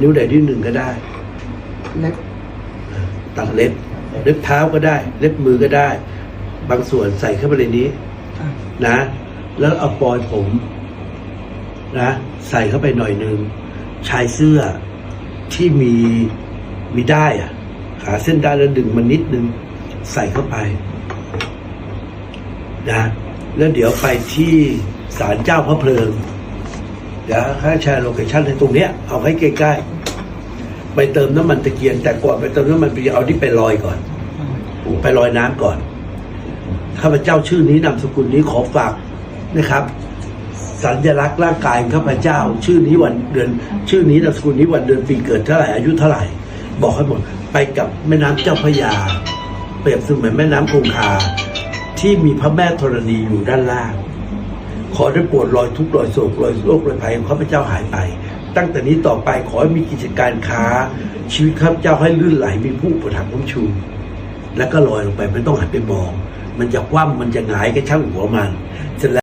นิ้วใดนิ้วหนึ่งก็ได้ เล็บตัดเล็บ เล็บเท้าก็ได้ เล็บมือก็ได้ บางส่วนใส่เข้าไปในนี้อะนะ แล้วเอาปลอยผมนะใส่เข้าไปหน่อยหนึ่งชายเสื้อที่มีมีได้อะหาเส้นได้แล้วดึงมันนิดนึง ใส่เข้าไปนะแล้วเดี๋ยวไปที่ศาลเจ้าพระเพลิง เดี๋ยวให้แชร์โลเคชั่นให้ตรงเนี้ยเอาให้ใกล้ๆไปเติมน้ำมันตะเกียงแต่ก่อนไปเติมน้ำมันตะเกียงเอาที่ไปลอยก่อน ไปลอยน้ำก่อนข้าพเจ้าชื่อนี้นามสกุลนี้ขอฝากนะครับ สัญลักษณ์ร่างกายข้าพเจ้า ชื่อนี้วันเดือน ชื่อนี้นามสกุลนี้วันเดือนปีเกิดเท่าไหร่อายุเท่าไหร่ บอกให้หมดไปกับแม่น้ำเจ้าพระยา เปรียบเสมือนแม่น้ำคงคาที่มีพระแม่ธรณีอยู่ด้านล่าง ขอได้โปรดรอยทุกข์รอยโศกรอยโรครอยภัยของข้าพเจ้าหายไป ตั้งแต่นี้ต่อไปขอให้มีกิจการค้า ชีวิตข้าพเจ้าให้ลื่นไหลมีผู้ประทับคุ้มชู แล้วก็ลอยลงไปไม่ต้องหันไปมอง มันจะคว่ำมันจะหงายก็ช่างหัวมัน